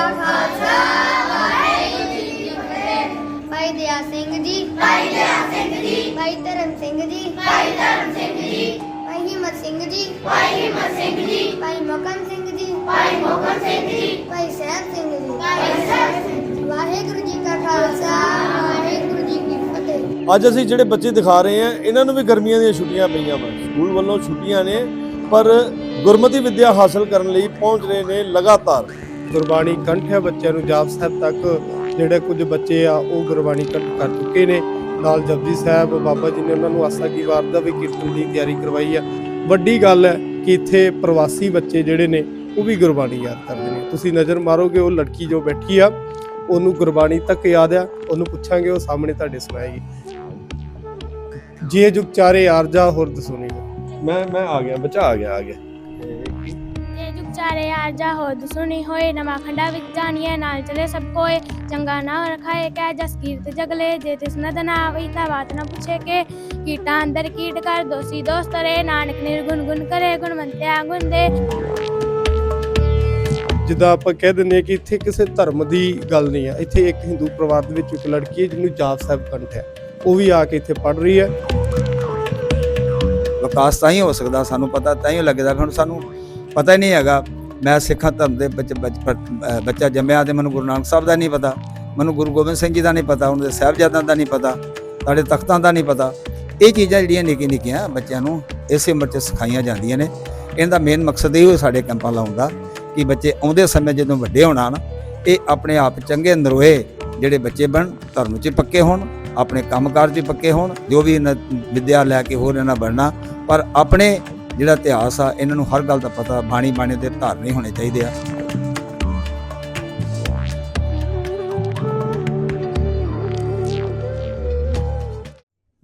ਖਾਲਸਾ ਵਾਹਿਗੁਰੂ ਜੀ ਕੀ ਫਤਿਹ ਭਾਈ ਦਇਆ ਸਿੰਘ ਜੀ ਭਾਈ ਦਇਆ ਸਿੰਘ ਜੀ ਭਾਈ ਧਰਮ ਸਿੰਘ ਜੀ ਭਾਈ ਧਰਮ ਸਿੰਘ ਜੀ ਭਾਈ ਹਿੰਮਤ ਸਿੰਘ ਜੀ ਭਾਈ ਹਿੰਮਤ ਸਿੰਘ ਜੀ ਭਾਈ ਮੋਕਨ ਸਿੰਘ ਜੀ ਭਾਈ ਮੋਕਨ ਸਿੰਘ ਜੀ ਭਾਈ ਸਹਿਬ ਸਿੰਘ ਜੀ ਭਾਈ ਸਹਿਬ ਸਿੰਘ ਜੀ ਵਾਹਿਗੁਰੂ ਜੀ ਕਾ ਖਾਲਸਾ ਵਾਹਿਗੁਰੂ ਜੀ ਕੀ ਫਤਿਹ ਅੱਜ ਅਸੀਂ ਜਿਹੜੇ ਬੱਚੇ ਦਿਖਾ ਰਹੇ ਹਾਂ ਇਹਨਾਂ ਨੂੰ ਵੀ ਗਰਮੀਆਂ ਦੀਆਂ ਛੁੱਟੀਆਂ ਪਈਆਂ ਵਾ ਸਕੂਲ ਵੱਲੋਂ ਛੁੱਟੀਆਂ ਨੇ ਪਰ ਗੁਰਮਤਿ ਵਿੱਦਿਆ ਹਾਸਲ ਕਰਨ ਲਈ ਪਹੁੰਚ ਰਹੇ ਨੇ ਲਗਾਤਾਰ ਗੁਰਬਾਣੀ ਕੰਠ ਹੈ। ਬੱਚਿਆਂ ਨੂੰ ਜਾਪ ਸਾਹਿਬ ਤੱਕ ਜਿਹੜੇ ਕੁਝ ਬੱਚੇ ਆ, ਉਹ ਗੁਰਬਾਣੀ ਕੰਠ ਕਰ ਚੁੱਕੇ ਨੇ। ਨਾਲ ਜਪਜੀ ਸਾਹਿਬ, ਬਾਬਾ ਜੀ ਨੇ ਉਹਨਾਂ ਨੂੰ ਆਸਾ ਕੀ ਵਾਰ ਦਾ ਵੀ ਕੀਰਤਨ ਦੀ ਤਿਆਰੀ ਕਰਵਾਈ ਆ। ਵੱਡੀ ਗੱਲ ਹੈ ਕਿ ਇੱਥੇ ਪ੍ਰਵਾਸੀ ਬੱਚੇ ਜਿਹੜੇ ਨੇ, ਉਹ ਵੀ ਗੁਰਬਾਣੀ ਯਾਦ ਕਰਦੇ ਨੇ। ਤੁਸੀਂ ਨਜ਼ਰ ਮਾਰੋਗੇ, ਉਹ ਲੜਕੀ ਜੋ ਬੈਠੀ ਆ, ਉਹਨੂੰ ਗੁਰਬਾਣੀ ਤੱਕ ਯਾਦ ਆ। ਉਹਨੂੰ ਪੁੱਛਾਂਗੇ, ਉਹ ਸਾਹਮਣੇ ਤੁਹਾਡੇ ਸੁਣਾਏਗੀ ਜੇ ਜੁਗ ਚਾਰੇ ਆਰਜਾ, ਹੋਰ ਦਸੂਨੀ ਮੈਂ ਮੈਂ ਆ ਗਿਆ, ਬੱਚਾ ਆ ਗਿਆ ਆ ਗਿਆ। ਚਾਰੇ ਆਜਾ ਹੋ ਸੁਣੀ ਹੋਏ ਨਵਾਂ ਖੰਡਾ ਵਿੱਚ ਜਾਣੀਏ ਨਾਲ ਚਲੇ ਸਭ ਕੋਏ। ਚੰਗਾ ਨਾ ਰਖਾਏ ਕਹਿ ਜਸ ਕੀਰਤ ਜਗਲੇ ਜੇ ਤਿਸ ਨਦ ਨਾ ਆਵਈ ਤਾਂ ਬਾਤ ਨਾ ਪੁੱਛੇ ਕੇ। ਕੀਟਾਂ ਅੰਦਰ ਕੀਟ ਕਰ ਦੋਸੀ ਦੋਸਤ ਰੇ ਨਾਨਕ ਨਿਰਗੁਣ ਗੁਣ ਕਰੇ ਗੁਣਵੰਤਿਆ ਗੁਣ ਦੇ ਜਿੱਦਾਂ ਆਪਾਂ ਕਹਿ ਦਿੰਦੇ ਹਾਂ ਕਿ ਇੱਥੇ ਕਿਸੇ ਧਰਮ ਦੀ ਗੱਲ ਨਹੀਂ ਹੈ। ਇੱਥੇ ਇੱਕ ਹਿੰਦੂ ਪਰਿਵਾਰ ਦੇ ਵਿੱਚ ਇੱਕ ਲੜਕੀ ਹੈ ਜਿਹਨੂੰ ਜਾਪ ਸਾਹਿਬ ਕੰਠ ਹੈ। ਉਹ ਵੀ ਆ ਕੇ ਇੱਥੇ ਪੜ ਰਹੀ ਹੈ। ਵਿਕਾਸ ਤਾਂ ਹੀ ਹੋ ਸਕਦਾ ਸਾਨੂੰ ਪਤਾ ਤਾਂ ਹੀ ਲੱਗਦਾ ਹੁਣ ਸਾਨੂੰ ਪਤਾ ਹੀ ਨਹੀਂ ਹੈਗਾ। ਮੈਂ ਸਿੱਖਾਂ ਧਰਮ ਦੇ ਵਿੱਚ ਬਚਪਨ ਬੱਚਾ ਜੰਮਿਆ ਤੇ ਮੈਨੂੰ ਗੁਰੂ ਨਾਨਕ ਸਾਹਿਬ ਦਾ ਨਹੀਂ ਪਤਾ, ਮੈਨੂੰ ਗੁਰੂ ਗੋਬਿੰਦ ਸਿੰਘ ਜੀ ਦਾ ਨਹੀਂ ਪਤਾ, ਉਹਨਾਂ ਦੇ ਸਾਹਿਬਜ਼ਾਦਿਆਂ ਦਾ ਨਹੀਂ ਪਤਾ, ਸਾਡੇ ਤਖਤਾਂ ਦਾ ਨਹੀਂ ਪਤਾ। ਇਹ ਚੀਜ਼ਾਂ ਜਿਹੜੀਆਂ ਨਿੱਕੀ ਨਿੱਕੀਆਂ ਬੱਚਿਆਂ ਨੂੰ ਇਸੇ ਉਮਰ 'ਚ ਸਿਖਾਈਆਂ ਜਾਂਦੀਆਂ ਨੇ। ਇਹਦਾ ਮੇਨ ਮਕਸਦ ਇਹ ਸਾਡੇ ਕੈਂਪਾਂ ਲਾਉਣ ਦਾ ਕਿ ਬੱਚੇ ਆਉਂਦੇ ਸਮੇਂ ਜਦੋਂ ਵੱਡੇ ਹੋਣਾ ਨਾ ਇਹ ਆਪਣੇ ਆਪ ਚੰਗੇ ਨਰੋਏ ਜਿਹੜੇ ਬੱਚੇ ਬਣ, ਧਰਮ 'ਚ ਪੱਕੇ ਹੋਣ, ਆਪਣੇ ਕੰਮਕਾਰ 'ਚ ਪੱਕੇ ਹੋਣ, ਜੋ ਵੀ ਇਹਨਾਂ ਵਿਦਿਆ ਲੈ ਕੇ ਹੋਰ ਇਹਨਾਂ ਬਣਨਾ, ਪਰ ਆਪਣੇ ਜਿਹੜਾ ਇਤਿਹਾਸ ਆ, ਇਹਨਾਂ ਨੂੰ ਹਰ ਗੱਲ ਦਾ ਪਤਾ, ਬਾਣੀ ਬਾਣੀ ਦੇ ਧਾਰਨੇ ਹੋਣੇ ਚਾਹੀਦੇ ਆ।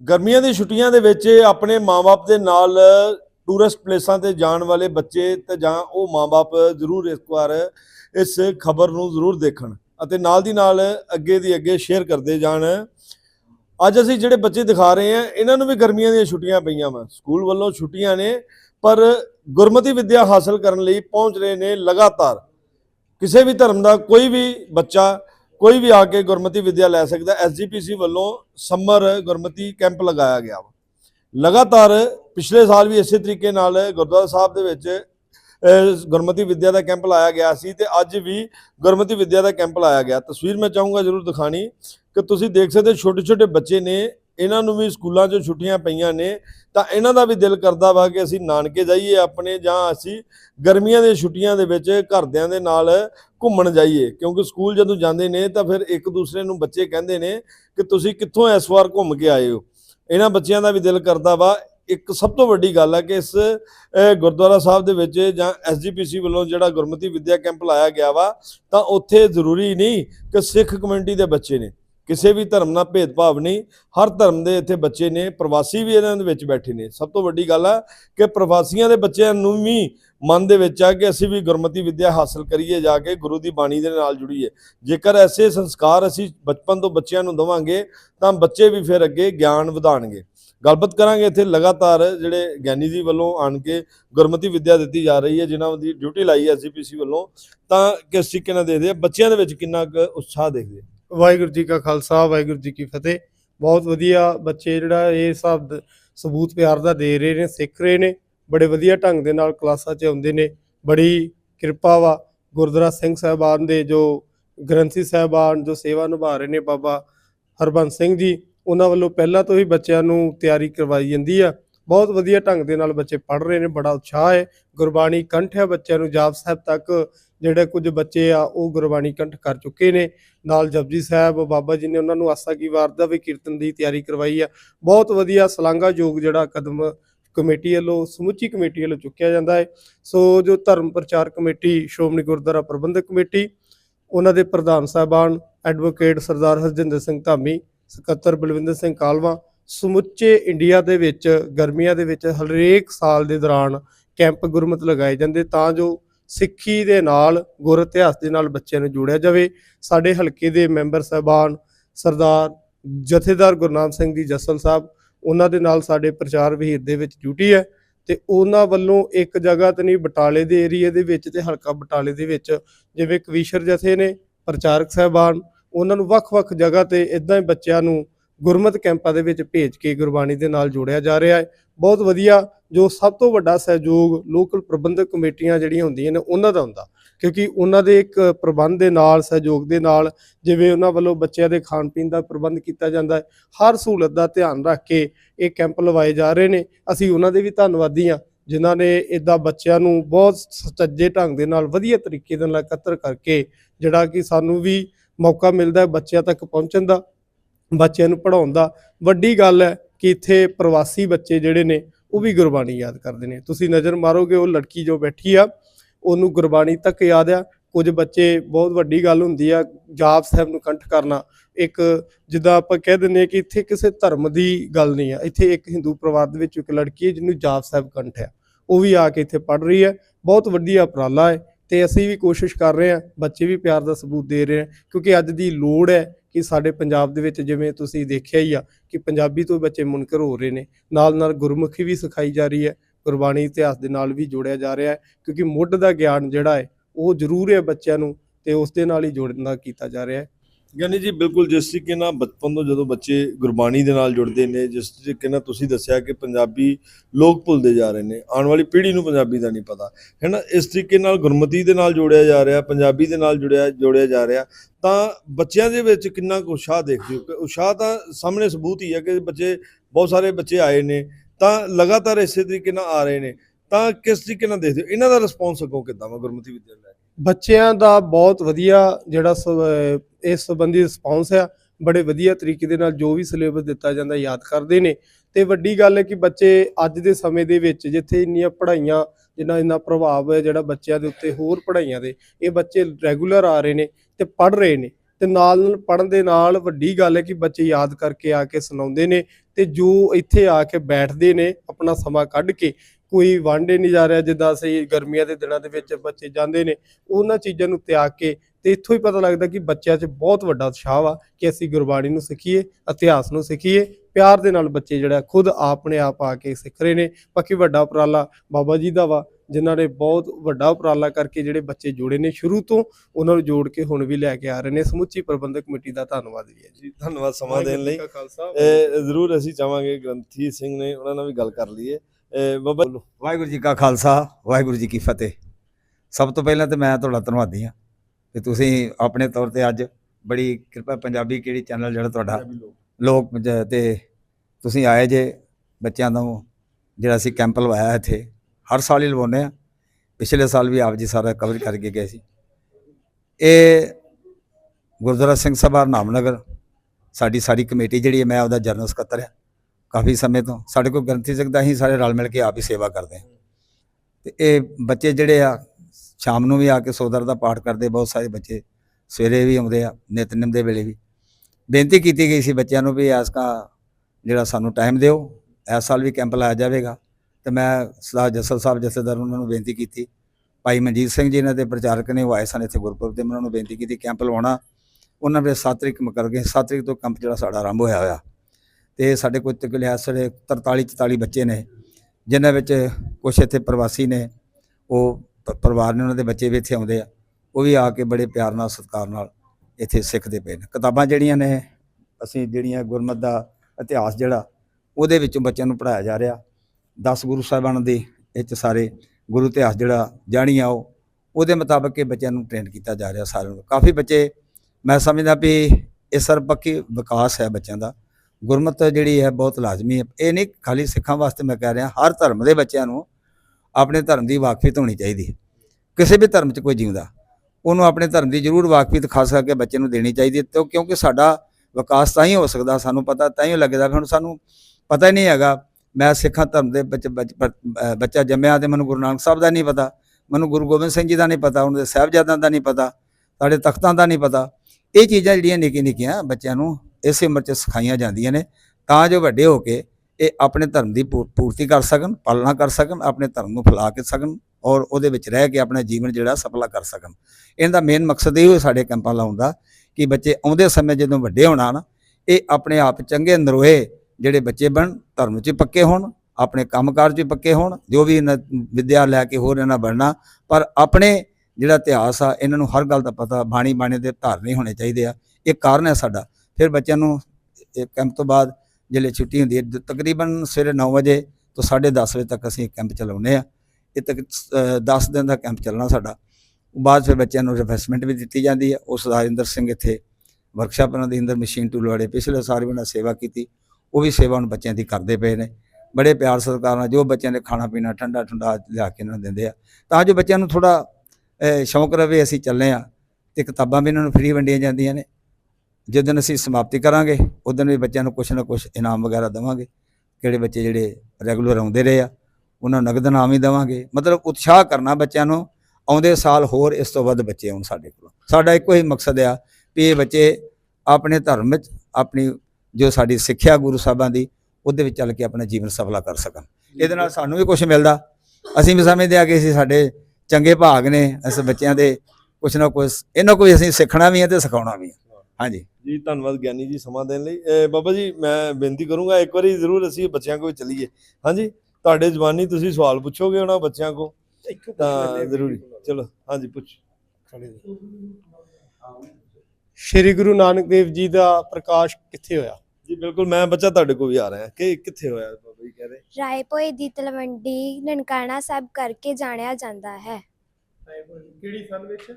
ਗਰਮੀਆਂ ਦੀ ਛੁੱਟੀਆਂ ਦੇ ਵਿੱਚ ਆਪਣੇ ਮਾਪੇ ਦੇ ਨਾਲ ਟੂਰਿਸਟ ਪਲੇਸਾਂ ਤੇ ਜਾਣ ਵਾਲੇ ਬੱਚੇ ਤੇ ਜਾਂ ਉਹ ਮਾਪੇ ਜ਼ਰੂਰ ਇਸ ਵਾਰ ਇਸ ਖਬਰ ਨੂੰ ਜ਼ਰੂਰ ਦੇਖਣ ਅਤੇ ਨਾਲ ਦੀ ਨਾਲ ਅੱਗੇ ਦੀ ਅੱਗੇ ਸ਼ੇਅਰ ਕਰਦੇ ਜਾਣ। ਅੱਜ ਅਸੀਂ ਜਿਹੜੇ ਬੱਚੇ ਦਿਖਾ ਰਹੇ ਹਾਂ, ਇਹਨਾਂ ਨੂੰ ਵੀ ਗਰਮੀਆਂ ਦੀਆਂ ਛੁੱਟੀਆਂ ਪਈਆਂ ਵਾ। ਸਕੂਲ ਵੱਲੋਂ ਛੁੱਟੀਆਂ ਨੇ ਪਰ ਗੁਰਮਤੀ ਵਿੱਦਿਆ ਹਾਸਲ ਕਰਨ ਲਈ ਪਹੁੰਚ ਰਹੇ ਨੇ ਲਗਾਤਾਰ। ਕਿਸੇ ਵੀ ਧਰਮ ਦਾ ਕੋਈ ਵੀ ਬੱਚਾ, ਕੋਈ ਵੀ ਆ ਕੇ ਗੁਰਮਤੀ ਵਿੱਦਿਆ ਲੈ ਸਕਦਾ ਐਸਜੀਪੀਸੀ ਵੱਲੋਂ ਸਮਰ ਗੁਰਮਤੀ ਕੈਂਪ ਲਗਾਇਆ ਗਿਆ ਵਾ। ਲਗਾਤਾਰ ਪਿਛਲੇ ਸਾਲ ਵੀ ਇਸੇ ਤਰੀਕੇ ਨਾਲ ਗੁਰਦੁਆਰਾ ਸਾਹਿਬ ਦੇ ਵਿੱਚ ਗੁਰਮਤੀ ਵਿੱਦਿਆ ਦਾ ਕੈਂਪ ਲਾਇਆ ਗਿਆ ਸੀ ਤੇ ਅੱਜ ਵੀ ਗੁਰਮਤੀ ਵਿੱਦਿਆ ਦਾ ਕੈਂਪ ਲਾਇਆ ਗਿਆ। ਤਸਵੀਰ ਮੈਂ ਚਾਹੂੰਗਾ ਜ਼ਰੂਰ ਦਿਖਾਣੀ ਕਿ ਤੁਸੀਂ ਦੇਖ ਸਕਦੇ ਛੋਟੇ ਛੋਟੇ ਬੱਚੇ ਨੇ ਇਹਨਾਂ ਨੂੰ ਵੀ ਸਕੂਲਾਂ 'ਚੋਂ ਛੁੱਟੀਆਂ ਪਈਆਂ ਨੇ, ਤਾਂ ਇਹਨਾਂ ਦਾ ਵੀ ਦਿਲ ਕਰਦਾ ਵਾ ਕਿ ਅਸੀਂ ਨਾਨਕੇ ਜਾਈਏ ਆਪਣੇ ਜਾਂ ਅਸੀਂ ਗਰਮੀਆਂ ਦੀਆਂ ਛੁੱਟੀਆਂ ਦੇ ਵਿੱਚ ਘਰਦਿਆਂ ਦੇ ਨਾਲ ਘੁੰਮਣ ਜਾਈਏ। ਕਿਉਂਕਿ ਸਕੂਲ ਜਦੋਂ ਜਾਂਦੇ ਨੇ ਤਾਂ ਫਿਰ ਇੱਕ ਦੂਸਰੇ ਨੂੰ ਬੱਚੇ ਕਹਿੰਦੇ ਨੇ ਕਿ ਤੁਸੀਂ ਕਿੱਥੋਂ ਇਸ ਵਾਰ ਘੁੰਮ ਕੇ ਆਏ ਹੋ। ਇਹਨਾਂ ਬੱਚਿਆਂ ਦਾ ਵੀ ਦਿਲ ਕਰਦਾ ਵਾ। ਇੱਕ ਸਭ ਤੋਂ ਵੱਡੀ ਗੱਲ ਹੈ ਕਿ ਇਸ ਗੁਰਦੁਆਰਾ ਸਾਹਿਬ ਦੇ ਵਿੱਚ ਜਾਂ ਐਸਜੀਪੀਸੀ ਵੱਲੋਂ ਜਿਹੜਾ ਗੁਰਮਤਿ ਵਿੱਦਿਆ ਕੈਂਪ ਲਾਇਆ ਗਿਆ ਵਾ, ਤਾਂ ਉੱਥੇ ਜ਼ਰੂਰੀ ਨਹੀਂ ਕਿ ਸਿੱਖ ਕਮਿਊਨਿਟੀ ਦੇ ਬੱਚੇ ਨੇ। ਕਿਸੇ ਵੀ ਧਰਮ ਨਾਲ ਭੇਦਭਾਵ ਨਹੀਂ, ਹਰ ਧਰਮ ਦੇ ਇੱਥੇ ਬੱਚੇ ਨੇ, ਪ੍ਰਵਾਸੀ ਵੀ ਇਹਨਾਂ ਦੇ ਵਿੱਚ ਬੈਠੇ ਨੇ। ਸਭ ਤੋਂ ਵੱਡੀ ਗੱਲ ਆ ਕਿ ਪ੍ਰਵਾਸੀਆਂ ਦੇ ਬੱਚਿਆਂ ਨੂੰ ਵੀ ਮਨ ਦੇ ਵਿੱਚ ਆ ਕਿ ਅਸੀਂ ਵੀ ਗੁਰਮਤੀ ਵਿੱਦਿਆ ਹਾਸਲ ਕਰੀਏ, ਜਾ ਕੇ ਗੁਰੂ ਦੀ ਬਾਣੀ ਦੇ ਨਾਲ ਜੁੜੀਏ। ਜੇਕਰ ਐਸੇ ਸੰਸਕਾਰ ਅਸੀਂ ਬਚਪਨ ਤੋਂ ਬੱਚਿਆਂ ਨੂੰ ਦਵਾਂਗੇ, ਤਾਂ ਬੱਚੇ ਵੀ ਫਿਰ ਅੱਗੇ ਗਿਆਨ ਵਧਾਣਗੇ ਗੱਲਬਾਤ ਕਰਾਂਗੇ ਇੱਥੇ ਲਗਾਤਾਰ ਜਿਹੜੇ ਗਿਆਨੀ ਜੀ ਵੱਲੋਂ ਆਣ ਕੇ ਗੁਰਮਤੀ ਵਿੱਦਿਆ ਦਿੱਤੀ ਜਾ ਰਹੀ ਹੈ, ਜਿਨ੍ਹਾਂ ਦੀ ਡਿਊਟੀ ਲਾਈ ਹੈ ਐਸਜੀਪੀਸੀ ਵੱਲੋਂ, ਤਾਂ ਕਿਸ ਤਰੀਕੇ ਨਾਲ ਦੇਖਦੇ ਆ, ਬੱਚਿਆਂ ਦੇ ਵਿੱਚ ਕਿੰਨਾ ਕੁ ਉਤਸ਼ਾਹ ਦੇਖਦੇ ਆ? ਵਾਹਿਗੁਰੂ ਜੀ ਕਾ ਖਾਲਸਾ, ਵਾਹਿਗੁਰੂ ਜੀ ਕੀ ਫਤਿਹ। ਬਹੁਤ ਵਧੀਆ ਬੱਚੇ ਜਿਹੜਾ ਇਹ ਸਭ ਸਬੂਤ ਪਿਆਰ ਦਾ ਦੇ ਰਹੇ ਨੇ, ਸਿੱਖ ਰਹੇ ਨੇ, ਬੜੇ ਵਧੀਆ ਢੰਗ ਦੇ ਨਾਲ ਕਲਾਸਾਂ 'ਚ ਆਉਂਦੇ ਨੇ। ਬੜੀ ਕਿਰਪਾ ਵਾ ਗੁਰਦੁਆਰਾ ਸਿੰਘ ਸਾਹਿਬਾਨ ਦੇ ਜੋ ਗ੍ਰੰਥੀ ਸਾਹਿਬਾਨ ਜੋ ਸੇਵਾ ਨਿਭਾ ਰਹੇ ਨੇ ਬਾਬਾ ਹਰਬੰਸ ਸਿੰਘ ਜੀ, ਉਹਨਾਂ ਵੱਲੋਂ ਪਹਿਲਾਂ ਤੋਂ ਹੀ ਬੱਚਿਆਂ ਨੂੰ ਤਿਆਰੀ ਕਰਵਾਈ ਜਾਂਦੀ ਆ। ਬਹੁਤ ਵਧੀਆ ਢੰਗ ਦੇ ਨਾਲ ਬੱਚੇ ਪੜ੍ਹ ਰਹੇ ਨੇ, ਬੜਾ ਉਤਸ਼ਾਹ ਹੈ। ਗੁਰਬਾਣੀ ਕੰਠ ਹੈ ਬੱਚਿਆਂ ਨੂੰ, ਜਾਪ ਸਾਹਿਬ ਤੱਕ ਜਿਹੜੇ ਕੁਝ ਬੱਚੇ ਆ, ਉਹ ਗੁਰਬਾਣੀ ਕੰਠ ਕਰ ਚੁੱਕੇ ਨੇ। ਨਾਲ ਜਪਜੀ ਸਾਹਿਬ, ਬਾਬਾ ਜੀ ਨੇ ਉਹਨਾਂ ਨੂੰ ਆਸਾ ਕੀ ਵਾਰ ਦਾ ਵੀ ਕੀਰਤਨ ਦੀ ਤਿਆਰੀ ਕਰਵਾਈ ਆ। ਬਹੁਤ ਵਧੀਆ ਸ਼ਲਾਘਾਯੋਗ ਜਿਹੜਾ ਕਦਮ ਕਮੇਟੀ ਵੱਲੋਂ, ਸਮੁੱਚੀ ਕਮੇਟੀ ਵੱਲੋਂ ਚੁੱਕਿਆ ਜਾਂਦਾ ਹੈ। ਸੋ ਜੋ ਧਰਮ ਪ੍ਰਚਾਰ ਕਮੇਟੀ, ਸ਼੍ਰੋਮਣੀ ਗੁਰਦੁਆਰਾ ਪ੍ਰਬੰਧਕ ਕਮੇਟੀ, ਉਹਨਾਂ ਦੇ ਪ੍ਰਧਾਨ ਸਾਹਿਬਾਨ, ਐਡਵੋਕੇਟ ਸਰਦਾਰ ਹਰਜਿੰਦਰ ਸਿੰਘ ਧਾਮੀ, ਸਕੱਤਰ ਬਲਵਿੰਦਰ ਸਿੰਘ ਕਾਲਵਾ, ਸਮੁੱਚੇ ਇੰਡੀਆ ਦੇ ਵਿੱਚ, ਗਰਮੀਆਂ ਦੇ ਵਿੱਚ ਹਰੇਕ ਸਾਲ ਦੇ ਦੌਰਾਨ ਕੈਂਪ ਗੁਰਮਤ ਲਗਾਏ ਜਾਂਦੇ। ਤਾਂ ਜੋ ਸਿੱਖੀ ਦੇ ਨਾਲ, ਗੁਰ ਇਤਿਹਾਸ ਦੇ ਨਾਲ ਬੱਚਿਆਂ ਨੂੰ ਜੋੜਿਆ ਜਾਵੇ। ਸਾਡੇ ਹਲਕੇ ਦੇ ਮੈਂਬਰ ਸਾਹਿਬਾਨ ਸਰਦਾਰ ਜਥੇਦਾਰ ਗੁਰਨਾਮ ਸਿੰਘ ਜੀ ਜੱਸਲ ਸਾਹਿਬ, ਉਹਨਾਂ ਦੇ ਨਾਲ ਸਾਡੇ ਪ੍ਰਚਾਰ ਵਹੀਰ ਦੇ ਵਿੱਚ ਡਿਊਟੀ ਹੈ ਤੇ ਉਹਨਾਂ ਵੱਲੋਂ ਇੱਕ ਜਗ੍ਹਾ ਤੇ ਨਹੀਂ, ਬਟਾਲੇ ਦੇ ਏਰੀਆ ਦੇ ਵਿੱਚ ਤੇ ਹਲਕਾ ਬਟਾਲੇ ਦੇ ਵਿੱਚ ਜਿਵੇਂ ਕਵੀਸ਼ਰ ਜਥੇ ਨੇ, ਪ੍ਰਚਾਰਕ ਸਹਿਬਾਨ, ਉਹਨਾਂ ਨੂੰ ਵੱਖ-ਵੱਖ ਜਗ੍ਹਾ ਤੇ ਇਦਾਂ ਹੀ ਬੱਚਿਆਂ ਨੂੰ ਗੁਰਮਤ ਕੈਂਪਾਂ ਦੇ ਵਿੱਚ ਭੇਜ ਕੇ ਗੁਰਬਾਣੀ ਦੇ ਨਾਲ ਜੋੜਿਆ ਜਾ ਰਿਹਾ ਹੈ। ਬਹੁਤ ਵਧੀਆ, ਜੋ ਸਭ ਤੋਂ ਵੱਡਾ ਸਹਿਯੋਗ ਲੋਕਲ ਪ੍ਰਬੰਧਕ ਕਮੇਟੀਆਂ ਜਿਹੜੀਆਂ ਹੁੰਦੀਆਂ ਨੇ, ਉਹਨਾਂ ਦਾ ਹੁੰਦਾ। ਕਿਉਂਕਿ ਉਹਨਾਂ ਦੇ ਇੱਕ ਪ੍ਰਬੰਧ ਦੇ ਨਾਲ, ਸਹਿਯੋਗ ਦੇ ਨਾਲ, ਜਿਵੇਂ ਉਹਨਾਂ ਵੱਲੋਂ ਬੱਚਿਆਂ ਦੇ ਖਾਣ ਪੀਣ ਦਾ ਪ੍ਰਬੰਧ ਕੀਤਾ ਜਾਂਦਾ ਹੈ, ਹਰ ਸਹੂਲਤ ਦਾ ਧਿਆਨ ਰੱਖ ਕੇ ਇਹ ਕੈਂਪ ਲਵਾਏ ਜਾ ਰਹੇ ਨੇ। ਅਸੀਂ ਉਹਨਾਂ ਦੇ ਵੀ ਧੰਨਵਾਦੀ ਹਾਂ, ਜਿਨ੍ਹਾਂ ਨੇ ਇਦਾਂ ਬੱਚਿਆਂ ਨੂੰ ਬਹੁਤ ਸੁਚੱਜੇ ਢੰਗ ਦੇ ਨਾਲ, ਵਧੀਆ ਤਰੀਕੇ ਦੇ ਨਾਲ ਇਕੱਤਰ ਕਰਕੇ, ਜਿਹੜਾ ਕਿ ਸਾਨੂੰ ਵੀ ਮੌਕਾ ਮਿਲਦਾ ਹੈ ਬੱਚਿਆਂ ਤੱਕ ਪਹੁੰਚਣ ਦਾ। ਬੱਚਿਆਂ ਨੂੰ ਪੜਾਉਣ ਦਾ। ਵੱਡੀ ਗੱਲ ਹੈ ਕਿ ਇੱਥੇ ਪ੍ਰਵਾਸੀ ਬੱਚੇ ਜਿਹੜੇ ਨੇ, ਉਹ ਵੀ ਗੁਰਬਾਣੀ ਯਾਦ ਕਰਦੇ ਨੇ। ਤੁਸੀਂ ਨਜ਼ਰ ਮਾਰੋਗੇ, ਉਹ ਲੜਕੀ ਜੋ ਬੈਠੀ ਆ, ਉਹਨੂੰ ਗੁਰਬਾਣੀ ਤੱਕ ਯਾਦ ਆ। ਕੁਝ ਬੱਚੇ, ਬਹੁਤ ਵੱਡੀ ਗੱਲ ਹੁੰਦੀ ਆ, ਜਾਪ ਸਾਹਿਬ ਨੂੰ ਕੰਠ ਕਰਨਾ। ਇੱਕ ਜਿੱਦਾਂ ਆਪਾਂ ਕਹਿ ਦਿੰਦੇ ਆ ਕਿ ਇੱਥੇ ਕਿਸੇ ਧਰਮ ਦੀ ਗੱਲ ਨਹੀਂ ਆ। ਇੱਥੇ ਇੱਕ ਹਿੰਦੂ ਪਰਿਵਾਰ ਦੇ ਵਿੱਚ ਇੱਕ ਲੜਕੀ ਹੈ, ਜਿਹਨੂੰ ਜਾਪ ਸਾਹਿਬ ਕੰਠ ਹੈ ਉਹ ਵੀ ਆ ਕੇ ਇੱਥੇ ਪੜ ਰਹੀ ਹੈ। ਬਹੁਤ ਵਧੀਆ ਉਪਰਾਲਾ ਹੈ ਤੇ ਅਸੀਂ ਵੀ ਕੋਸ਼ਿਸ਼ ਕਰ ਰਹੇ ਹਾਂ, ਬੱਚੇ ਵੀ ਪਿਆਰ ਦਾ ਸਬੂਤ ਦੇ ਰਹੇ ਹਨ ਕਿਉਂਕਿ ਅੱਜ ਦੀ ਲੋੜ ਹੈ ਕਿ ਸਾਡੇ ਪੰਜਾਬ ਦੇ ਵਿੱਚ ਜਿਵੇਂ ਤੁਸੀਂ ਦੇਖਿਆ ਹੀ ਆ ਕਿ ਪੰਜਾਬੀ ਤੋਂ ਬੱਚੇ ਮੁਨਕਰ ਹੋ ਰਹੇ ਨੇ। ਨਾਲ ਨਾਲ ਗੁਰਮੁਖੀ ਵੀ ਸਿਖਾਈ ਜਾ ਰਹੀ ਹੈ, ਗੁਰਬਾਣੀ ਇਤਿਹਾਸ ਦੇ ਨਾਲ ਵੀ ਜੋੜਿਆ ਜਾ ਰਿਹਾ ਹੈ, ਕਿਉਂਕਿ ਮੁੱਢ ਦਾ ਗਿਆਨ ਜਿਹੜਾ ਹੈ, ਉਹ ਜ਼ਰੂਰ ਹੈ ਬੱਚਿਆਂ ਨੂੰ ਤੇ ਉਸ ਦੇ ਨਾਲ ਹੀ ਜੋੜਨ ਦਾ ਕੀਤਾ ਜਾ ਰਿਹਾ ਹੈ। ਯਾਨੀ ਜੀ, ਬਿਲਕੁਲ ਜਿਸ ਤਰੀਕੇ ਨਾਲ ਬਚਪਨ ਤੋਂ ਜਦੋਂ ਬੱਚੇ ਗੁਰਬਾਣੀ ਦੇ ਨਾਲ ਜੁੜਦੇ ਨੇ, ਜਿਸ ਤਰੀਕੇ ਨਾਲ ਤੁਸੀਂ ਦੱਸਿਆ ਕਿ ਪੰਜਾਬੀ ਲੋਕ ਭੁੱਲਦੇ ਜਾ ਰਹੇ ਨੇ, ਆਉਣ ਵਾਲੀ ਪੀੜ੍ਹੀ ਨੂੰ ਪੰਜਾਬੀ ਦਾ ਨਹੀਂ ਪਤਾ, ਹੈ ਨਾ? ਇਸ ਤਰੀਕੇ ਨਾਲ ਗੁਰਮਤੀ ਦੇ ਨਾਲ ਜੋੜਿਆ ਜਾ ਰਿਹਾ, ਪੰਜਾਬੀ ਦੇ ਨਾਲ ਜੁੜਿਆ, ਜੋੜਿਆ ਜਾ ਰਿਹਾ, ਤਾਂ ਬੱਚਿਆਂ ਦੇ ਵਿੱਚ ਕਿੰਨਾ ਕੁ ਉਤਸ਼ਾਹ ਦੇਖਦੇ ਹੋ? ਕਿ ਉਤਸ਼ਾਹ ਤਾਂ ਸਾਹਮਣੇ ਸਬੂਤ ਹੀ ਹੈ ਕਿ ਬੱਚੇ, ਬਹੁਤ ਸਾਰੇ ਬੱਚੇ ਆਏ ਨੇ, ਤਾਂ ਲਗਾਤਾਰ ਇਸੇ ਤਰੀਕੇ ਨਾਲ ਆ ਰਹੇ ਨੇ, ਤਾਂ ਕਿਸ ਤਰੀਕੇ ਨਾਲ ਦੇਖਦੇ ਹੋ? ਇਹਨਾਂ ਦਾ ਰਿਸਪੌਂਸ ਅੱਗੋਂ ਕਿੱਦਾਂ ਵਾ ਗੁਰਮਤੀ ਵਿਦਿਆ ਲੈ ਕੇ? ਬੱਚਿਆਂ ਦਾ ਬਹੁਤ ਵਧੀਆ ਜਿਹੜਾ ਸ- ਇਸ ਸੰਬੰਧੀ ਰਿਸਪੌਂਸ ਆ ਬੜੇ ਵਧੀਆ ਤਰੀਕੇ ਦੇ ਨਾਲ ਜੋ ਵੀ ਸਿਲੇਬਸ ਦਿੱਤਾ ਜਾਂਦਾ ਯਾਦ ਕਰਦੇ ਨੇ। ਤੇ ਵੱਡੀ ਗੱਲ ਹੈ ਕਿ ਬੱਚੇ ਅੱਜ ਦੇ ਸਮੇਂ ਦੇ ਵਿੱਚ ਜਿੱਥੇ ਇੰਨੀਆਂ ਪੜ੍ਹਾਈਆਂ ਜਿੰਨਾ ਇੰਨਾ ਪ੍ਰਭਾਵ ਹੈ ਜਿਹੜਾ ਬੱਚਿਆਂ ਦੇ ਉੱਤੇ ਹੋਰ ਪੜ੍ਹਾਈਆਂ ਦੇ, ਇਹ ਬੱਚੇ ਰੈਗੂਲਰ ਆ ਰਹੇ ਨੇ ਤੇ ਪੜ੍ਹ ਰਹੇ ਨੇ। ਤੇ ਨਾਲ ਨਾਲ ਪੜ੍ਹਨ ਦੇ ਨਾਲ ਵੱਡੀ ਗੱਲ ਹੈ ਕਿ ਬੱਚੇ ਯਾਦ ਕਰਕੇ ਆ ਕੇ ਸੁਣਾਉਂਦੇ ਨੇ ਤੇ ਜੋ ਇੱਥੇ ਆ ਕੇ ਬੈਠਦੇ ਨੇ ਆਪਣਾ ਸਮਾਂ ਕੱਢ ਕੇ ਕੋਈ ਵਾਂਡੇ ਨਹੀਂ ਜਾ ਰਿਹਾ ਜਿੱਦਾਂ ਅਸੀਂ ਗਰਮੀਆਂ ਦੇ ਦਿਨਾਂ ਦੇ ਵਿੱਚ ਬੱਚੇ ਜਾਂਦੇ ਨੇ ਉਹਨਾਂ ਚੀਜ਼ਾਂ ਨੂੰ ਤਿਆਗ ਕੇ ਤੇ ਇੱਥੋਂ ਹੀ ਪਤਾ ਲੱਗਦਾ ਕਿ ਬੱਚਿਆਂ 'ਚ ਬਹੁਤ ਵੱਡਾ ਉਤਸ਼ਾਹ ਵਾ ਕਿ ਅਸੀਂ ਗੁਰਬਾਣੀ ਨੂੰ ਸਿੱਖੀਏ ਇਤਿਹਾਸ ਨੂੰ ਸਿੱਖੀਏ ਪਿਆਰ ਦੇ ਨਾਲ ਬੱਚੇ ਜਿਹੜਾ ਖੁਦ ਆਪਣੇ ਆਪ ਆ ਕੇ ਸਿੱਖ ਰਹੇ ਨੇ। ਬਾਕੀ ਵੱਡਾ ਉਪਰਾਲਾ ਬਾਬਾ ਜੀ ਦਾ ਵਾ ਜਿਨ੍ਹਾਂ ਨੇ ਬਹੁਤ ਵੱਡਾ ਉਪਰਾਲਾ ਕਰਕੇ ਜਿਹੜੇ ਬੱਚੇ ਜੋੜੇ ਨੇ ਸ਼ੁਰੂ ਤੋਂ ਉਹਨਾਂ ਨੂੰ ਜੋੜ ਕੇ ਹੁਣ ਵੀ ਲੈ ਕੇ ਆ ਰਹੇ ਨੇ। ਸਮੁੱਚੀ ਪ੍ਰਬੰਧਕ ਕਮੇਟੀ ਦਾ ਧੰਨਵਾਦ ਵੀ ਹੈ ਜੀ। ਜੀ ਧੰਨਵਾਦ ਸਮਾਂ ਦੇਣ ਲਈ। ਜ਼ਰੂਰ ਅਸੀਂ ਚਾਹਾਂਗੇ ਗ੍ਰੰਥੀ ਸਿੰਘ ਨੇ ਉਹਨਾਂ ਨਾਲ ਵੀ ਗੱਲ ਕਰ ਲਈਏ। ਬਾਬਾ ਵਾਹਿਗੁਰੂ ਜੀ ਕਾ ਖਾਲਸਾ ਵਾਹਿਗੁਰੂ ਜੀ ਕੀ ਫਤਿਹ। ਸਭ ਤੋਂ ਪਹਿਲਾਂ ਤੇ ਮੈਂ ਤੁਹਾਡਾ ਧੰਨਵਾਦੀ ਹਾਂ ਕਿ ਤੁਸੀਂ ਆਪਣੇ ਤੌਰ ਤੇ ਅੱਜ ਬੜੀ ਕਿਰਪਾ ਪੰਜਾਬੀ ਕਿਹੜੀ ਚੈਨਲ ਜਿਹੜਾ ਤੁਹਾਡਾ ਲੋਕ। ਤੇ ਤੁਸੀਂ ਆਏ ਜੇ ਬੱਚਿਆਂ ਦਾ ਜਿਹੜਾ ਅਸੀਂ ਕੈਂਪ ਲਵਾਇਆ ਇੱਥੇ। ਹਰ ਸਾਲ ਹੀ ਲਵਾਉਂਦੇ ਆ ਪਿਛਲੇ ਸਾਲ ਵੀ ਆਪ ਜੀ ਸਾਰਾ ਕਵਰ ਕਰਕੇ ਗਏ ਸੀ। ਇਹ ਗੁਰਦੁਆਰਾ ਸਿੰਘ ਸਭਾ ਨਾਮਨਗਰ ਸਾਡੀ ਸਾਰੀ ਕਮੇਟੀ ਜਿਹੜੀ ਹੈ ਮੈਂ ਉਹਦਾ ਜਨਰਲ ਸਕੱਤਰ ਆ ਕਾਫੀ ਸਮੇਂ ਤੋਂ ਸਾਡੇ ਕੋਲ ਗ੍ਰੰਥੀ ਸਿੰਘ ਦਾ ਅਸੀਂ ਸਾਰੇ ਰਲ ਮਿਲ ਕੇ ਆਪ ਹੀ ਸੇਵਾ ਕਰਦੇ ਹਾਂ ਤੇ ਇਹ ਬੱਚੇ ਜਿਹੜੇ ਆ, ਸ਼ਾਮ ਨੂੰ ਵੀ ਆ ਕੇ ਸੋਦਰ ਦਾ ਪਾਠ ਕਰਦੇ, ਬਹੁਤ ਸਾਰੇ ਬੱਚੇ ਸਵੇਰੇ ਵੀ ਆਉਂਦੇ ਆ ਨਿਤਨੇਮ ਦੇ ਵੇਲੇ ਵੀ। ਬੇਨਤੀ ਕੀਤੀ ਗਈ ਸੀ ਬੱਚਿਆਂ ਨੂੰ ਵੀ ਇਸ ਕਾ ਜਿਹੜਾ ਸਾਨੂੰ ਟਾਈਮ ਦਿਓ ਇਸ ਸਾਲ ਵੀ ਕੈਂਪ ਲਾਇਆ ਜਾਵੇਗਾ। ਤੇ ਮੈਂ ਸਰਦਾਰ ਜਸਲ ਸਾਹਿਬ ਜਥੇਦਾਰ ਉਹਨਾਂ ਨੂੰ ਬੇਨਤੀ ਕੀਤੀ। ਭਾਈ ਮਨਜੀਤ ਸਿੰਘ ਜੀ ਇਹਨਾਂ ਦੇ ਪ੍ਰਚਾਰਕ ਨੇ, ਉਹ ਆਏ ਸਨ ਇੱਥੇ ਗੁਰਪੁਰਬ ਤੇ, ਮੈਂ ਉਹਨਾਂ ਨੂੰ ਬੇਨਤੀ ਕੀਤੀ ਕੈਂਪ ਲਵਾਉਣਾ। ਉਹਨਾਂ ਨੇ 7 ਤਰੀਕ ਮੁਕਰ ਗਏ 7 ਤਰੀਕ ਤੋਂ ਕੈਂਪ ਜਿਹੜਾ ਸਾਡਾ ਆਰੰਭ ਹੋਇਆ ਹੋਇਆ। ਤੇ ਸਾਡੇ ਕੋਲ ਤਕਰੀਬਨ ਇਸ ਵੇਲੇ 43 44 ਬੱਚੇ ਨੇ, ਜਿਨ੍ਹਾਂ ਵਿੱਚ ਕੁਝ ਇੱਥੇ ਪ੍ਰਵਾਸੀ ਨੇ, ਉਹ ਪਰਿਵਾਰ ਨੇ ਉਹਨਾਂ ਦੇ ਬੱਚੇ ਵੀ ਇੱਥੇ ਆਉਂਦੇ ਆ, ਉਹ ਵੀ ਆ ਕੇ ਬੜੇ ਪਿਆਰ ਨਾਲ, ਸਤਿਕਾਰ ਨਾਲ ਇੱਥੇ ਸਿੱਖਦੇ ਪਏ ਨੇ। ਕਿਤਾਬਾਂ ਜਿਹੜੀਆਂ ਨੇ, ਅਸੀਂ ਜਿਹੜੀਆਂ ਗੁਰਮਤ ਦਾ ਇਤਿਹਾਸ ਜਿਹੜਾ, ਉਹਦੇ ਵਿੱਚੋਂ ਬੱਚਿਆਂ ਨੂੰ ਪੜ੍ਹਾਇਆ ਜਾ ਰਿਹਾ। 10 ਗੁਰੂ ਸਾਹਿਬਾਨ ਦੇ ਇਹ ਸਾਰੇ ਗੁਰੂ ਇਤਿਹਾਸ ਜਿਹੜਾ ਜਾਣੀ ਆ ਉਹ, ਉਹਦੇ ਮੁਤਾਬਕ ਇਹ ਬੱਚਿਆਂ ਨੂੰ ਟ੍ਰੇਨ ਕੀਤਾ ਜਾ ਰਿਹਾ ਸਾਰਿਆਂ ਨੂੰ। ਕਾਫੀ ਬੱਚੇ, ਮੈਂ ਸਮਝਦਾ ਵੀ ਇਹ ਸਰਬਪੱਖੀ ਵਿਕਾਸ ਹੈ ਬੱਚਿਆਂ ਦਾ। ਗੁਰਮਤ ਜਿਹੜੀ ਹੈ ਬਹੁਤ ਲਾਜ਼ਮੀ ਹੈ। ਇਹ ਨਹੀਂ ਖਾਲੀ ਸਿੱਖਾਂ ਵਾਸਤੇ ਮੈਂ ਕਹਿ ਰਿਹਾ, ਹਰ ਧਰਮ ਦੇ ਬੱਚਿਆਂ ਨੂੰ ਆਪਣੇ ਧਰਮ ਦੀ ਵਾਕਫੀਤ ਹੋਣੀ ਚਾਹੀਦੀ ਹੈ। ਕਿਸੇ ਵੀ ਧਰਮ 'ਚ ਕੋਈ ਜਿਉਂਦਾ, ਉਹਨੂੰ ਆਪਣੇ ਧਰਮ ਦੀ ਜ਼ਰੂਰ ਵਾਕਫੀਤ ਖਾਸ ਕਰਕੇ ਬੱਚੇ ਨੂੰ ਦੇਣੀ ਚਾਹੀਦੀ ਹੈ ਤੇ ਕਿਉਂਕਿ ਸਾਡਾ ਵਿਕਾਸ ਤਾਂ ਹੀ ਹੋ ਸਕਦਾ, ਸਾਨੂੰ ਪਤਾ ਤਾਂ ਹੀ ਲੱਗਦਾ ਵੀ ਹੁਣ ਸਾਨੂੰ ਪਤਾ ਹੀ ਨਹੀਂ ਹੈਗਾ, ਮੈਂ ਸਿੱਖਾਂ ਧਰਮ ਦੇ ਵਿੱਚ ਬੱਚ- ਬ- ਬੱਚਾ ਜੰਮਿਆ ਤੇ ਮੈਨੂੰ ਗੁਰੂ ਨਾਨਕ ਸਾਹਿਬ ਦਾ ਨਹੀਂ ਪਤਾ, ਮੈਨੂੰ ਗੁਰੂ ਗੋਬਿੰਦ ਸਿੰਘ ਜੀ ਦਾ ਨਹੀਂ ਪਤਾ, ਉਹਨਾਂ ਦੇ ਸਾਹਿਬਜ਼ਾਦਿਆਂ ਦਾ ਨਹੀਂ ਪਤਾ, ਸਾਡੇ ਤਖਤਾਂ ਦਾ ਨਹੀਂ ਪਤਾ। ਇਹ ਚੀਜ਼ਾਂ ਜਿਹੜੀਆਂ ਨਿੱਕੀਆਂ ਨਿੱਕੀਆਂ ਬੱਚਿਆਂ ਨੂੰ ਇਸੇ ਉਮਰ 'ਚ ਸਿਖਾਈਆਂ ਜਾਂਦੀਆਂ ਨੇ, ਤਾਂ ਜੋ ਵੱਡੇ ਹੋ ਕੇ ਇਹ ਆਪਣੇ ਧਰਮ ਦੀ ਪੂ- ਪੂਰਤੀ ਕਰ ਸਕਣ, ਪਾਲਣਾ ਕਰ ਸਕਣ, ਆਪਣੇ ਧਰਮ ਨੂੰ ਫੈਲਾ ਕੇ ਸਕਣ ਔਰ ਉਹਦੇ ਵਿੱਚ ਰਹਿ ਕੇ ਆਪਣਾ ਜੀਵਨ ਜਿਹੜਾ ਸਫਲਾ ਕਰ ਸਕਣ। ਇਹਦਾ ਮੇਨ ਮਕਸਦ ਇਹ ਹੋਇਆ ਸਾਡੇ ਕੈਂਪਾਂ ਲਾਉਣ ਦਾ ਕਿ ਬੱਚੇ ਆਉਂਦੇ ਸਮੇਂ ਜਦੋਂ ਵੱਡੇ ਹੋਣਾ ਨਾ, ਇਹ ਆਪਣੇ ਆਪ ਚੰਗੇ ਨਰੋਏ ਜਿਹੜੇ ਬੱਚੇ ਬਣ, ਧਰਮ 'ਚ ਪੱਕੇ ਹੋਣ, ਆਪਣੇ ਕੰਮਕਾਰ 'ਚ ਪੱਕੇ ਹੋਣ, ਜੋ ਵੀ ਇਹਨਾਂ ਵਿਦਿਆ ਲੈ ਕੇ ਹੋਰ ਇਹਨਾਂ ਬਣਨਾ, ਪਰ ਆਪਣੇ ਜਿਹੜਾ ਇਤਿਹਾਸ ਆ, ਇਹਨਾਂ ਨੂੰ ਹਰ ਗੱਲ ਦਾ ਪਤਾ ਬਾਣੀ ਬਾਣੇ ਦੇ ਧਾਰਨੀ ਹੋਣੇ ਚਾਹੀਦੇ ਆ। ਇਹ ਕਾਰਨ ਹੈ ਸਾਡਾ। ਫਿਰ ਬੱਚਿਆਂ ਨੂੰ ਇਹ ਕੈਂਪ ਤੋਂ ਬਾਅਦ ਜਿਹੜੇ ਛੁੱਟੀ ਹੁੰਦੀ ਹੈ ਤਕਰੀਬਨ ਸਵੇਰੇ 9 ਵਜੇ ਤੋਂ 10:30 ਵਜੇ ਤੱਕ ਅਸੀਂ ਕੈਂਪ ਚਲਾਉਂਦੇ ਆ ਇਹ ਤੱਕ 10 ਦਿਨ ਦਾ ਕੈਂਪ ਚੱਲਣਾ ਸਾਡਾ। ਬਾਅਦ ਫਿਰ ਬੱਚਿਆਂ ਨੂੰ ਰਿਫਰੈਸ਼ਮੈਂਟ ਵੀ ਦਿੱਤੀ ਜਾਂਦੀ ਹੈ। ਉਹ ਰਾਜਿੰਦਰ ਸਿੰਘ ਇੱਥੇ ਵਰਕਸ਼ਾਪ ਉਹਨਾਂ ਦੀ ਅੰਦਰ ਮਸ਼ੀਨ ਟੂ ਲਵਾੜੇ ਪਿਛਲੇ ਸਾਲ ਵੀ ਉਹਨਾਂ ਸੇਵਾ ਕੀਤੀ। ਉਹ ਵੀ ਸੇਵਾ ਹੁਣ ਬੱਚਿਆਂ ਦੀ ਕਰਦੇ ਪਏ ਨੇ। ਬੜੇ ਪਿਆਰ ਸਤਿਕਾਰ ਨਾਲ ਜੋ ਬੱਚਿਆਂ ਨੇ ਖਾਣਾ ਪੀਣਾ, ਠੰਡਾ ਠੰਡਾ ਲਿਆ ਕੇ ਇਹਨਾਂ ਨੂੰ ਦਿੰਦੇ ਆ। ਤਾਂ ਜੋ ਬੱਚਿਆਂ ਨੂੰ ਥੋੜਾ ਸ਼ੌਂਕ ਰਵੇ ਅਸੀਂ ਚੱਲੇ ਆ ਤੇ ਕਿਤਾਬਾਂ ਵੀ ਇਹਨਾਂ ਨੂੰ ਫ੍ਰੀ ਵੰਡੀਆਂ ਜਾਂਦੀਆਂ ਨੇ। ਜਦੋਂ ਅਸੀਂ ਸਮਾਪਤੀ ਕਰਾਂਗੇ ਉਦੋਂ ਵੀ ਬੱਚਿਆਂ ਨੂੰ ਕੁਛ ਨਾ ਕੁਛ ਇਨਾਮ ਵਗੈਰਾ ਦੇਵਾਂਗੇ। ਕਿਹੜੇ ਬੱਚੇ ਜਿਹੜੇ ਰੈਗੂਲਰ ਆਉਂਦੇ ਰਹੇ ਆ ਉਹਨਾਂ ਨੂੰ ਨਗਦ ਇਨਾਮ ਹੀ ਦੇਵਾਂਗੇ। ਮਤਲਬ ਉਤਸ਼ਾਹ ਕਰਨਾ ਬੱਚਿਆਂ ਨੂੰ ਆਉਂਦੇ ਸਾਲ ਹੋਰ ਇਸ ਤੋਂ ਵੱਧ ਬੱਚੇ ਆਉਣ ਸਾਡੇ ਕੋਲ। ਸਾਡਾ ਇੱਕੋ ਹੀ ਮਕਸਦ ਆ ਵੀ ਇਹ ਬੱਚੇ ਆਪਣੇ ਧਰਮ ਵਿੱਚ ਆਪਣੀ ਜੋ ਸਾਡੀ ਸਿੱਖਿਆ ਗੁਰੂ ਸਾਹਿਬਾਂ ਦੀ ਉਹਦੇ ਵਿੱਚ ਚੱਲ ਕੇ ਆਪਣਾ ਜੀਵਨ ਸਫਲਾ ਕਰ ਸਕਣ। ਇਹਦੇ ਨਾਲ ਸਾਨੂੰ ਵੀ ਕੁਝ ਮਿਲਦਾ। ਅਸੀਂ ਵੀ ਸਮਝਦੇ ਆ ਕਿ ਅਸੀਂ ਸਾਡੇ ਚੰਗੇ ਭਾਗ ਨੇ ਇਸ ਬੱਚਿਆਂ ਦੇ ਕੁਛ ਨਾ ਕੁਛ ਇਹਨਾਂ ਕੋਈ ਅਸੀਂ ਸਿੱਖਣਾ ਵੀ ਹੈ ਤੇ ਸਿਖਾਉਣਾ ਵੀ ਹੈ ਹਾਂਜੀ। ਜੀ ਧੰਨਵਾਦ ਗਿਆਨੀ ਜੀ ਸਮਾਂ ਦੇਣ ਲਈ। ਬਾਬਾ ਜੀ ਮੈਂ ਬੇਨਤੀ ਕਰੂੰਗਾ ਇੱਕ ਵਾਰੀ ਜ਼ਰੂਰ ਅਸੀਂ ਬੱਚਿਆਂ ਕੋਲ ਚੱਲੀਏ। ਹਾਂਜੀ ਤੁਹਾਡੇ ਜ਼ਬਾਨੀ ਤੁਸੀਂ ਸਵਾਲ ਪੁੱਛੋਗੇ ਉਹਨਾਂ ਬੱਚਿਆਂ ਕੋ ਤਾਂ ਜ਼ਰੂਰੀ। ਚਲੋ ਹਾਂਜੀ ਪੁੱਛ। ਸ਼੍ਰੀ ਗੁਰੂ ਨਾਨਕ ਦੇਵ ਜੀ ਦਾ ਪ੍ਰਕਾਸ਼ ਕਿੱਥੇ ਹੋਇਆ? ਜੀ ਬਿਲਕੁਲ ਮੈਂ ਬੱਚਾ ਤੁਹਾਡੇ ਕੋਲ ਵੀ ਆ ਰਿਹਾ। ਕਿ ਕਿੱਥੇ ਹੋਇਆ ਬਾਬਾ ਜੀ ਕਹਿ ਰਹੇ? ਰਾਏਪੋਏ ਦੀ ਤਲਵੰਡੀ ਨਨਕਾਣਾ ਸਾਹਿਬ ਕਰਕੇ ਜਾਣਿਆ ਜਾਂਦਾ ਹੈ। ਕਿਹੜੀ ਸਨ ਵਿੱਚ?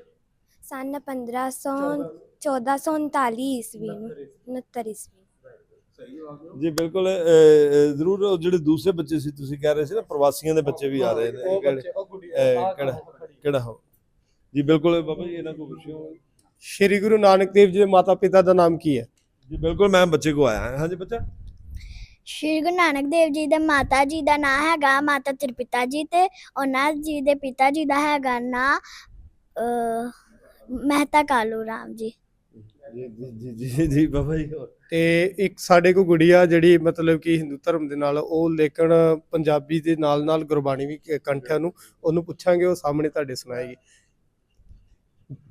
ਸਨ 1500 1439 ਈਸਵੀ ਨੂੰ 69 ਈਸਵੀ ਜੀ ਬਿਲਕੁਲ ਅਹ, ਜ਼ਰੂਰ ਉਹ ਜਿਹੜੇ ਦੂਸਰੇ ਬੱਚੇ ਸੀ ਤੁਸੀਂ ਕਹਿ ਰਹੇ ਸੀ ਨਾ ਪ੍ਰਵਾਸੀਆਂ ਦੇ ਬੱਚੇ ਵੀ ਆ ਰਹੇ ਨੇ ਉਹ ਕਿਹੜੇ ਬੱਚੇ ਉਹ ਗੁੱਡੀ ਇਹ ਕਿਹੜਾ ਕਿਹੜਾ ਹੋ ਜੀ ਬਿਲਕੁਲ ਬਾਬਾ ਜੀ ਇਹਨਾਂ ਕੋਲ ਪੁੱਛਿਓ ਸ਼੍ਰੀ ਗੁਰੂ ਨਾਨਕ ਦੇਵ ਜੀ ਦੇ ਮਾਤਾ ਪਿਤਾ ਦਾ ਨਾਮ ਕੀ ਹੈ ਜੀ ਬਿਲਕੁਲ ਮੈਂ ਬੱਚੇ ਕੋ ਆਇਆ ਹਾਂ ਹਾਂਜੀ ਬੱਚਾ ਸ਼੍ਰੀ ਗੁਰੂ ਨਾਨਕ ਦੇਵ ਜੀ ਦੇ ਮਾਤਾ ਜੀ ਦਾ ਨਾਮ ਹੈਗਾ ਮਾਤਾ ਤ੍ਰਿਪਿਤਾ ਜੀ ਤੇ ਉਹਨਾਂ ਜੀ ਦੇ ਪਿਤਾ ਜੀ ਦਾ ਹੈਗਾ ਨਾਂ ਅਹ, ਮਹਿਤਾ ਕਾਲੂ ਰਾਮ ਜੀ ਜੀ ਜੀ ਜੀ ਜੀ ਜੀ ਬਾਬਾ ਜੀ ਹੋਰ। ਤੇ ਇੱਕ ਸਾਡੇ ਕੋ ਗੁੜੀਆ ਜਿਹੜੀ ਮਤਲਬ ਕਿ ਹਿੰਦੂ ਧਰਮ ਦੇ ਨਾਲ ਉਹ ਲੇਕਿਨ ਪੰਜਾਬੀ ਦੇ ਨਾਲ ਨਾਲ ਗੁਰਬਾਣੀ ਵੀ ਕੰਠਿਆ ਨੂੰ ਉਹਨੂੰ ਪੁੱਛਾਂਗੇ ਉਹ ਸਾਹਮਣੇ ਤੁਹਾਡੇ ਸੁਣਾਏਗੀ।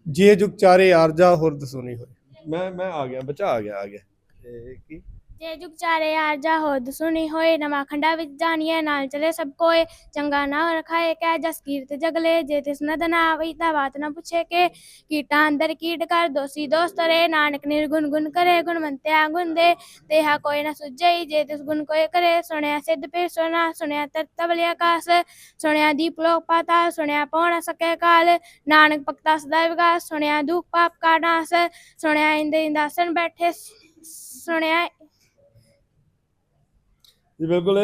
ਜੇ ਜੁਗ ਚਾਰੇ ਆਰਜਾ ਹੋਰ ਦਸੋਨੀ ਹੋਏ। ਮੈਂ ਮੈਂ ਆ ਗਿਆ ਬੱਚਾ ਆ ਗਿਆ ਆ ਗਿਆ। ਇਹ ਕੀ? ਜੇ ਜੁਗ ਚਾਰੇ ਆਰਜਾ ਹੋਦ ਸੁਣੀ ਹੋਏ, ਨਵਾਂ ਖੰਡਾ ਵਿੱਚ ਜਾਣੀਏ ਨਾਲ ਚਲੇ ਸਭ ਕੋਏ। ਚੰਗਾ ਨਾ ਰਖਾਏ ਕਹਿ ਜਸ ਕੀਰਤ ਜਗਲੇ, ਜੇ ਤਿਸ ਨਦ ਨਾ ਆਵਈ ਤਾਂ ਬਾਤ ਨਾ ਪੁੱਛੇ ਕੇ। ਕੀਟਾਂ ਅੰਦਰ ਕੀਟ ਕਰ, ਦੋਸੀ ਦੋਸਤ ਰੇ ਨਾਨਕ ਨਿਰਗੁਣ ਗੁਣ ਕਰੇ, ਗੁਣਵੰਤਿਆ ਗੁਣ ਦੇ ਤੇਹਾ ਕੋਈ ਨਾ ਸੁਝਈ, ਜੇ ਤਿਸ ਗੁਣ ਕੋਏ ਕਰੇ। ਸੁਣਿਆ ਸਿੱਧ ਪੇ ਸੁਣਾ, ਸੁਣਿਆ ਤਰਤਬਲਿ ਆਕਾਸ ਸੁਣਿਆ ਦੀਪ ਲੋਕ ਪਾਤਾ, ਸੁਣਿਆ ਪਉ ਸਕੇ ਕਾਲ। ਨਾਨਕ ਭਗਤਾ ਸਦਾ ਵਿਗਾਸ, ਸੁਣਿਆ ਦੁਖ ਪਾਪ ਕਾ ਨਾਸ। ਸੁਣਿਆ ਇੰਦ ਇੰਦਾਸਨ ਬੈਠੇ, ਸੁਣਿਆ ਜੀ, ਬਿਲਕੁਲ।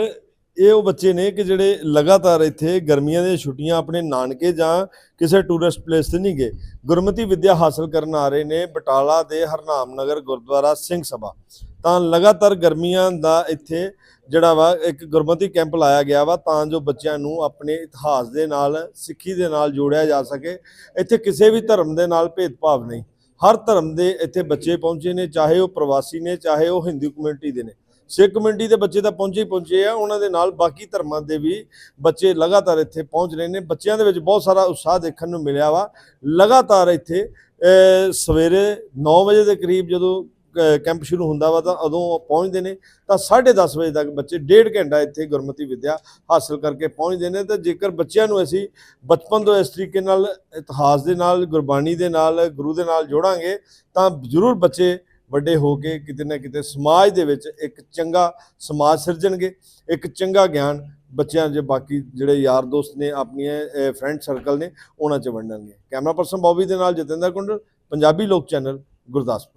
ਇਹ ਉਹ ਬੱਚੇ ਨੇ ਕਿ ਜਿਹੜੇ ਲਗਾਤਾਰ ਇੱਥੇ ਗਰਮੀਆਂ ਦੀਆਂ ਛੁੱਟੀਆਂ ਆਪਣੇ ਨਾਨਕੇ ਜਾਂ ਕਿਸੇ ਟੂਰਿਸਟ ਪਲੇਸ ਤੇ ਨਹੀਂ ਗਏ। ਗੁਰਮਤੀ ਵਿੱਦਿਆ ਹਾਸਲ ਕਰਨ ਆ ਰਹੇ ਨੇ ਬਟਾਲਾ ਦੇ ਹਰਨਾਮ ਨਗਰ ਗੁਰਦੁਆਰਾ ਸਿੰਘ ਸਭਾ। ਤਾਂ ਲਗਾਤਾਰ ਗਰਮੀਆਂ ਦਾ ਇੱਥੇ ਜਿਹੜਾ ਵਾ, ਇੱਕ ਗੁਰਮਤੀ ਕੈਂਪ ਲਾਇਆ ਗਿਆ ਵਾ, ਤਾਂ ਜੋ ਬੱਚਿਆਂ ਨੂੰ ਆਪਣੇ ਇਤਿਹਾਸ ਦੇ ਨਾਲ, ਸਿੱਖੀ ਦੇ ਨਾਲ ਜੋੜਿਆ ਜਾ ਸਕੇ। ਇੱਥੇ ਕਿਸੇ ਵੀ ਧਰਮ ਦੇ ਨਾਲ ਭੇਦਭਾਵ ਨਹੀਂ। ਹਰ ਧਰਮ ਦੇ ਇੱਥੇ ਬੱਚੇ ਪਹੁੰਚੇ ਨੇ, ਚਾਹੇ ਉਹ ਪ੍ਰਵਾਸੀ ਨੇ, ਚਾਹੇ ਉਹ ਹਿੰਦੂ ਕਮਿਊਨਿਟੀ ਦੇ ਨੇ। ਸਿੱਖ ਕਮਿਊਨਿਟੀ ਦੇ ਬੱਚੇ ਤਾਂ ਪਹੁੰਚੇ ਹੀ ਪਹੁੰਚੇ ਆ ਉਹਨਾਂ ਦੇ ਨਾਲ ਬਾਕੀ ਧਰਮਾਂ ਦੇ ਵੀ ਬੱਚੇ ਲਗਾਤਾਰ ਇੱਥੇ ਪਹੁੰਚ ਰਹੇ ਨੇ। ਬੱਚਿਆਂ ਦੇ ਵਿੱਚ ਬਹੁਤ ਸਾਰਾ ਉਤਸ਼ਾਹ ਦੇਖਣ ਨੂੰ ਮਿਲਿਆ ਵਾ। ਲਗਾਤਾਰ ਇੱਥੇ ਸਵੇਰੇ 9 ਵਜੇ ਦੇ ਕਰੀਬ ਜਦੋਂ ਅਹ, ਕੈਂਪ ਸ਼ੁਰੂ ਹੁੰਦਾ ਵਾ ਤਾਂ ਉਦੋਂ ਪਹੁੰਚਦੇ ਨੇ। ਤਾਂ 10:30 ਵਜੇ ਤੱਕ ਬੱਚੇ ਡੇਢ ਘੰਟਾ ਇੱਥੇ ਗੁਰਮਤੀ ਵਿੱਦਿਆ ਹਾਸਲ ਕਰਕੇ ਪਹੁੰਚਦੇ ਨੇ। ਤੇ ਜੇਕਰ ਬੱਚਿਆਂ ਨੂੰ ਅਸੀਂ ਬਚਪਨ ਤੋਂ ਇਸ ਤਰੀਕੇ ਨਾਲ ਇਤਿਹਾਸ ਦੇ ਨਾਲ ਗੁਰਬਾਣੀ ਦੇ ਨਾਲ ਗੁਰੂ ਦੇ ਨਾਲ ਜੋੜਾਂਗੇ ਤਾਂ ਜ਼ਰੂਰ ਬੱਚੇ ਵੱਡੇ ਹੋ ਕੇ ਕਿਤੇ ਨਾ ਕਿਤੇ ਸਮਾਜ ਦੇ ਵਿੱਚ ਇੱਕ ਚੰਗਾ ਸਮਾਜ ਸਿਰਜਣਗੇ, ਇੱਕ ਚੰਗਾ ਗਿਆਨ ਬੱਚਿਆਂ ਦੇ ਬਾਕੀ ਜਿਹੜੇ ਯਾਰ ਦੋਸਤ ਨੇ, ਆਪਣੀਆਂ ਫਰੈਂਡ ਸਰਕਲ ਨੇ, ਉਹਨਾਂ 'ਚ ਵੰਡਣਗੇ। ਕੈਮਰਾ ਪਰਸਨ ਬੌਬੀ ਦੇ ਨਾਲ ਜਤਿੰਦਰ ਕੁੰਡਲ, ਪੰਜਾਬੀ ਲੋਕ ਚੈਨਲ, ਗੁਰਦਾਸਪੁਰ।